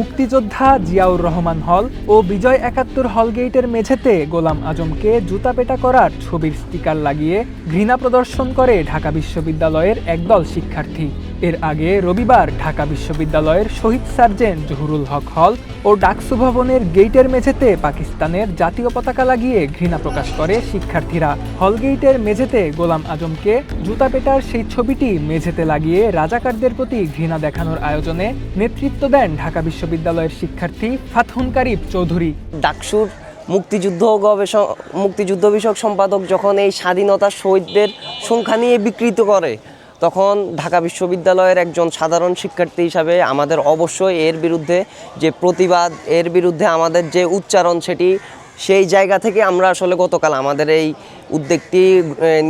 মুক্তিযোদ্ধা জিয়াউর রহমান হল ও বিজয় একাত্তর হলগেইটের মেঝেতে গোলাম আজমকে জুতাপেটা করার ছবির স্টিকার লাগিয়ে ঘৃণা প্রদর্শন করে ঢাকা বিশ্ববিদ্যালয়ের একদল শিক্ষার্থী। এর আগে রবিবার ঢাকা বিশ্ববিদ্যালয়ের শহীদ সার্জেন্ট জহুরুল হক হল ও ডাকসু ভবনের গেটের মেঝেতে পাকিস্তানের জাতীয় পতাকা লাগিয়ে ঘৃণা প্রকাশ করে শিক্ষার্থীরা। হল গেইটের মেঝেতে গোলাম আজমকে জুতা পেটার সেই ছবিটি মেঝেতে লাগিয়ে রাজাকারদের প্রতি ঘৃণা দেখানোর আয়োজনে নেতৃত্ব দেন ঢাকা বিশ্ববিদ্যালয়ের শিক্ষার্থী ফাতহুন কারিব চৌধুরী। ডাকসুর মুক্তিযুদ্ধ গবেষক, মুক্তিযুদ্ধ বিষয়ক সম্পাদক যখন এই স্বাধীনতা শহীদদের সংখ্যা নিয়ে বিকৃত করে তখন ঢাকা বিশ্ববিদ্যালয়ের একজন সাধারণ শিক্ষার্থী হিসাবে আমাদের অবশ্যই এর বিরুদ্ধে যে প্রতিবাদ, এর বিরুদ্ধে আমাদের যে উচ্চারণ সেটি সেই জায়গা থেকে আমরা আসলে গতকাল আমাদের এই উদ্যোগটি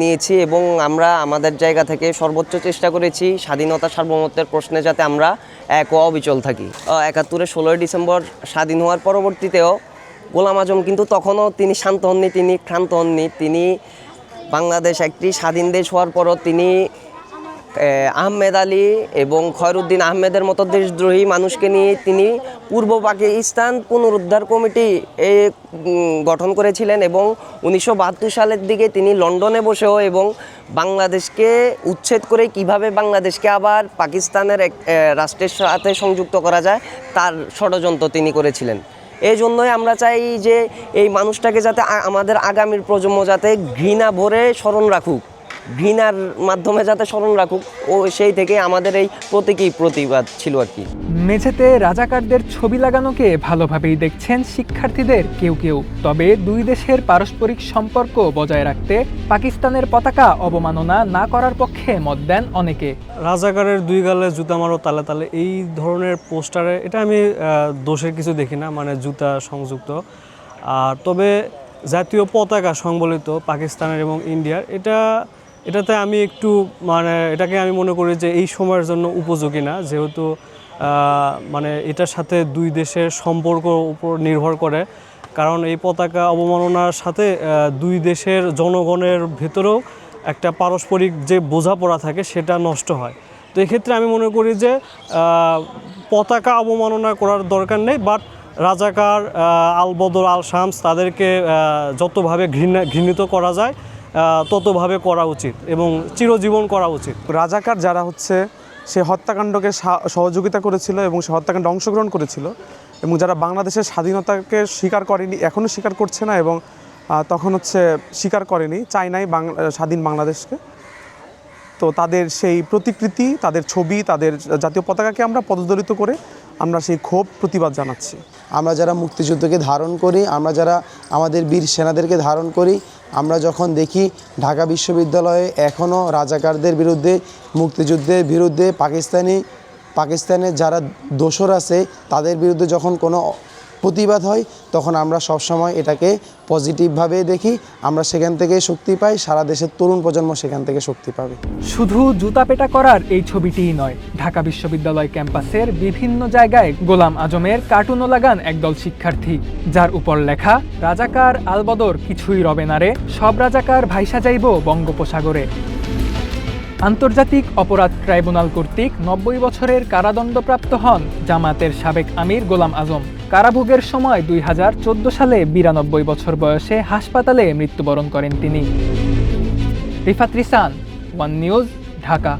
নিয়েছি এবং আমরা আমাদের জায়গা থেকে সর্বোচ্চ চেষ্টা করেছি স্বাধীনতা সার্বভৌমত্বের প্রশ্নে যাতে আমরা এক অবিচল থাকি। একাত্তরের ষোলোই ডিসেম্বর স্বাধীন হওয়ার পরবর্তীতেও গোলাম আজম কিন্তু তখনও তিনি শান্ত হননি, তিনি ক্ষান্ত হননি। তিনি বাংলাদেশ একটি স্বাধীন দেশ হওয়ার পরও তিনি আহমেদ আলী এবং খয়রুদ্দিন আহমেদের মতো দেশদ্রোহী মানুষকে নিয়ে তিনি পূর্ব পাকিস্তান পুনরুদ্ধার কমিটি গঠন করেছিলেন এবং উনিশশো বাহাত্তর সালের দিকে তিনি লন্ডনে বসেও এবং বাংলাদেশকে উচ্ছেদ করে কীভাবে বাংলাদেশকে আবার পাকিস্তানের এক রাষ্ট্রের সাথে সংযুক্ত করা যায়, তার ষড়যন্ত্র তিনি করেছিলেন। এই জন্যই আমরা চাই যে এই মানুষটাকে যাতে আমাদের আগামীর প্রজন্ম যাতে ঘৃণা ভরে স্মরণ রাখুক। ঘৃণার মাধ্যমে যাতে স্মরণ রাখুক ও সেই থেকে আমাদের এই প্রতীকী প্রতিবাদ ছিল আর কি। মেঝেতে রাজাকারদের ছবি লাগানোকে ভালোভাবেই দেখছেন শিক্ষার্থীদের কেউ কেউ। তবে দুই দেশের পারস্পরিক সম্পর্ক বজায় রাখতে পাকিস্তানের পতাকা অবমাননা না করার পক্ষে মত দেন অনেকে। রাজাকারের দুই গালে জুতা মারো তালে তালে এই ধরনের পোস্টারে এটা আমি দোষের কিছু দেখি না মানে জুতা সংযুক্ত। আর তবে জাতীয় পতাকা সংবলিত পাকিস্তানের এবং ইন্ডিয়ার এটা এটাতে আমি একটু মানে এটাকে আমি মনে করি যে এই সময়ের জন্য উপযোগী না। যেহেতু মানে এটার সাথে দুই দেশের সম্পর্ক উপর নির্ভর করে। কারণ এই পতাকা অবমাননার সাথে দুই দেশের জনগণের ভেতরেও একটা পারস্পরিক যে বোঝাপড়া থাকে, সেটা নষ্ট হয়। তো এক্ষেত্রে আমি মনে করি যে পতাকা অবমাননা করার দরকার নেই, বাট রাজাকার আলবদর আল শামস তাদেরকে যতভাবে ঘৃণা, ঘৃণিত করা যায় ততভাবে করা উচিত এবং চিরজীবন করা উচিত। রাজাকার যারা হচ্ছে সে হত্যাকাণ্ডকে সা- সহযোগিতা করেছিল এবং সে হত্যাকাণ্ডে অংশগ্রহণ করেছিল এবং যারা বাংলাদেশের স্বাধীনতাকে স্বীকার করেনি এখনও স্বীকার করছে না এবং তখন হচ্ছে স্বীকার করেনি চাই নাই স্বাধীন বাংলাদেশকে। তো তাদের সেই প্রতিকৃতি তাদের ছবি তাদের জাতীয় পতাকাকে আমরা পদদলিত করে আমরা সেই ক্ষোভ প্রতিবাদ জানাচ্ছি। আমরা যারা মুক্তিযুদ্ধকে ধারণ করি আমরা যারা আমাদের বীর সেনাদেরকে ধারণ করি আমরা যখন দেখি ঢাকা বিশ্ববিদ্যালয়ে এখনও রাজাকারদের বিরুদ্ধে, মুক্তিযুদ্ধের বিরুদ্ধে পাকিস্তানি, পাকিস্তানের যারা দোসর আছে, তাদের বিরুদ্ধে যখন কোনো প্রতিবাদ হয়, তখন আমরা সবসময় এটাকে পজিটিভভাবে দেখি। আমরা সেখান থেকে শক্তি পাই, সারা দেশের তরুণ প্রজন্ম সেখান থেকে শক্তি পাবে। শুধু জুতা পেটা করার এই ছবিটিই নয়, ঢাকা বিশ্ববিদ্যালয় ক্যাম্পাসের বিভিন্ন জায়গায় গোলাম আজমের কার্টুনও লাগান একদল শিক্ষার্থী, যার উপর লেখা, রাজাকার আলবদর কিছুই রবে না রে, সব রাজাকার ভাইসা যাইব বঙ্গোপসাগরে। আন্তর্জাতিক অপরাধ ট্রাইব্যুনাল কর্তৃক নব্বই বছরের কারাদণ্ডপ্রাপ্ত হন জামাতের সাবেক আমির গোলাম আজম। কারাভোগের সময় দুই হাজার চোদ্দ সালে বিরানব্বই বছর বয়সে হাসপাতালে মৃত্যুবরণ করেন তিনি। রিফাত্রিসান ওয়ান নিউজ, ঢাকা।